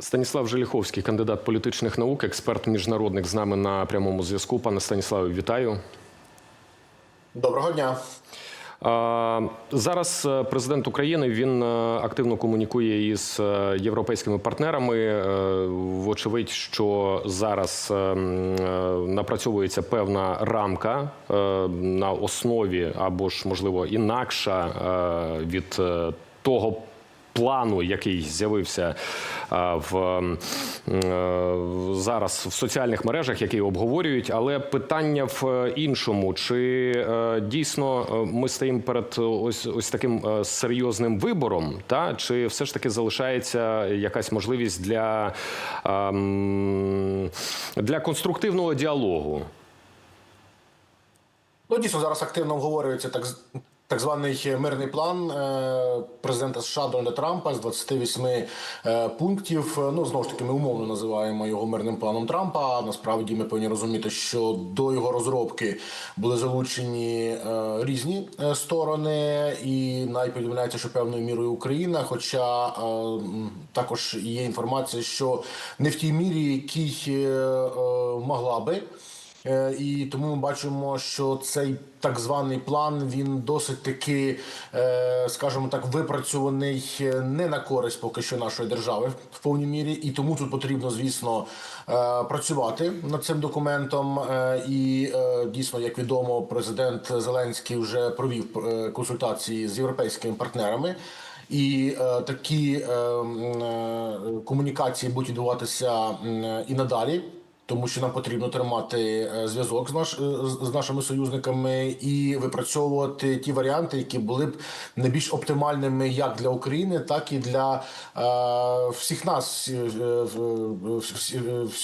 Станіслав Желіховський, кандидат політичних наук, експерт міжнародник з нами на прямому зв'язку. Пане Станіславе, вітаю. Доброго дня. Зараз е, президент України він е, активно комунікує із е, європейськими партнерами. Вочевидь, що зараз е, м, е, напрацьовується певна рамка на основі або ж можливо інакша від того. Плану, який з'явився а, в е, зараз в соціальних мережах, які обговорюють, але питання в е, іншому: чи е, дійсно е, ми стоїмо перед ось ось таким е, серйозним вибором, та? Чи все ж таки залишається якась можливість для, для конструктивного діалогу? Ну дійсно зараз активно обговорюється так так званий мирний план е, президента США Дональда Трампа з 28 е, пунктів. Е, Ну знову ж таки, ми умовно називаємо його мирним планом Трампа. Насправді ми повинні розуміти, що до його розробки були залучені е, різні е, сторони, і навіть повідомляється, що певною мірою Україна. Хоча е, також є інформація, що не в тій мірі, якій е, е, могла би. Е, І тому ми бачимо, що цей так званий план він досить таки, е, скажімо так, випрацьований е, не на користь поки що нашої держави в повній мірі, і тому тут потрібно, звісно, працювати над цим документом. І дійсно, як відомо, президент Зеленський вже провів консультації з європейськими партнерами. І е, такі е, е, комунікації будуть відбуватися і надалі тому що нам потрібно тримати е, зв'язок з наш е, з- нашими союзниками і випрацьовувати ті варіанти, які були б найбільш оптимальними як для України, так і для е, всіх нас, е,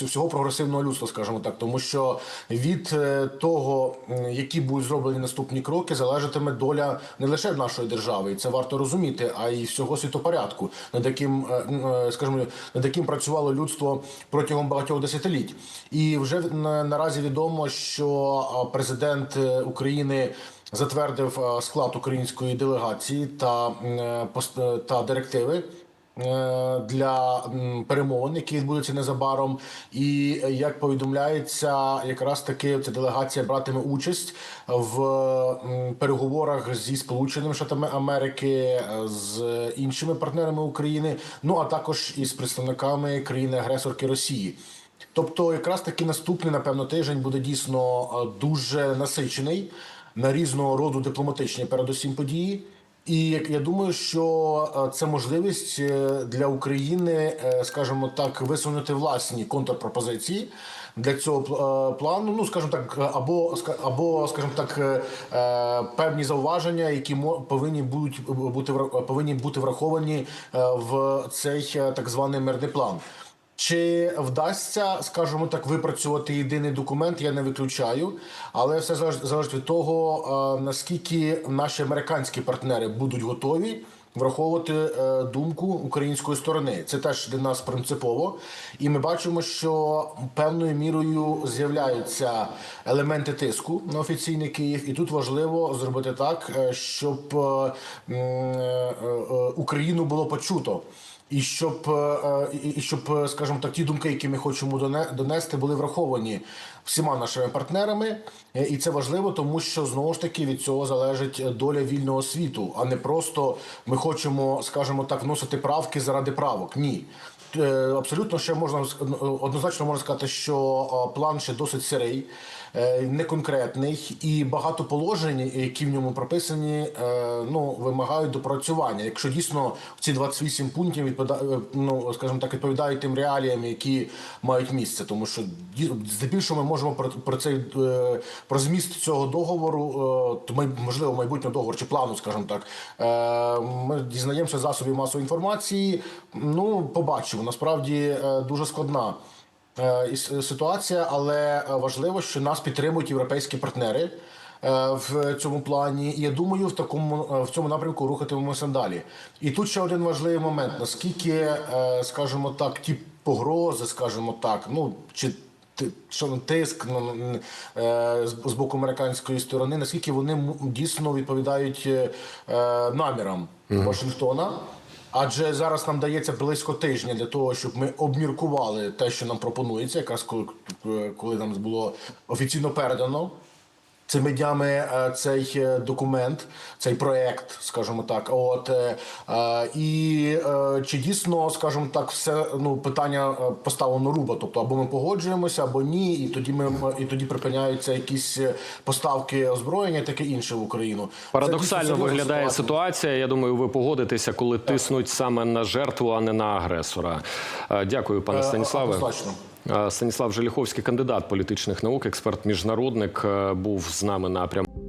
всього прогресивного людства, скажімо так, тому що від того, які будуть зроблені наступні кроки, залежатиме доля не лише нашої держави, і це варто розуміти, а й всього світопорядку, над яким, скажімо, над яким працювало людство протягом багатьох десятиліть. І вже наразі відомо, що президент е, України затвердив склад української делегації та, е, е, та директиви. Для перемовин, які відбудуться незабаром, і як повідомляється, якраз таки ця делегація братиме участь в переговорах зі Сполученими Штатами Америки, з іншими партнерами України, ну а також із представниками країни-агресорки Росії. Тобто, якраз таки наступний, напевно, тиждень буде дійсно е, дуже насичений на різного роду дипломатичні, передусім події. І я думаю, що е, це можливість е, для України, скажімо так, висунути власні контрпропозиції для цього пл- плану. Ну, скажімо так, або або, скажімо так, певні зауваження, які повинні будуть бути повинні бути враховані в цей так званий мирний план. Чи вдасться, скажімо так, випрацювати єдиний документ, я не виключаю, але все залежить, від того, е, наскільки наші американські партнери будуть готові враховувати е, думку української сторони. Це теж для нас принципово. І ми бачимо, що певною мірою з'являються елементи тиску на офіційний Київ, і тут важливо зробити так, е, щоб е, Україну було почуто. І щоб, і- щоб, скажімо так, ті думки, які ми хочемо доне- донести, були враховані всіма нашими партнерами, і це важливо, тому що знову ж таки від цього залежить доля вільного світу, а не просто ми хочемо, скажімо так, вносити правки заради правок. Ні. Е, Абсолютно ще можна однозначно можна сказати, що е, план ще досить сирий, е, неконкретний, і багато положень, які в ньому прописані, ну вимагають допрацювання. Якщо дійсно ці 28 пунктів відповідають, ну скажімо так, відповідають тим реаліям, які мають місце, тому що здебільшого ми можемо про, цей про зміст цього договору, то можливо майбутнього договору чи плану, скажімо так, ми дізнаємося засобів масової інформації. Ну побачимо. Насправді е, дуже складна е, ситуація, але важливо, що нас підтримують європейські партнери. е, В цьому плані, і я думаю, в такому в цьому напрямку рухатимемося далі. І тут ще один важливий момент: наскільки, скажімо так, ті погрози, скажімо так, ну чи що на тиск ну, е, з боку американської сторони, наскільки вони дійсно відповідають е, е, намірам Вашингтона. Адже зараз нам дається близько тижня для того, щоб ми обміркували те, що нам пропонується, якраз коли, коли нам було офіційно передано. Цими днями е, цей е, документ, цей проект, скажімо так. От е, і чи дійсно, скажімо так, все ну питання поставлено руба. Тобто або ми погоджуємося, або ні, і тоді ми і тоді припиняються якісь поставки озброєння, таке інше в Україну. Парадоксально виглядає ситуація. Я думаю, ви погодитеся, коли тиснуть саме на жертву, а не на агресора. Дякую, пане Станіславе. однозначно. Е, Станіслав Желіховський, кандидат політичних наук, експерт міжнародник, е, був з нами на прямому.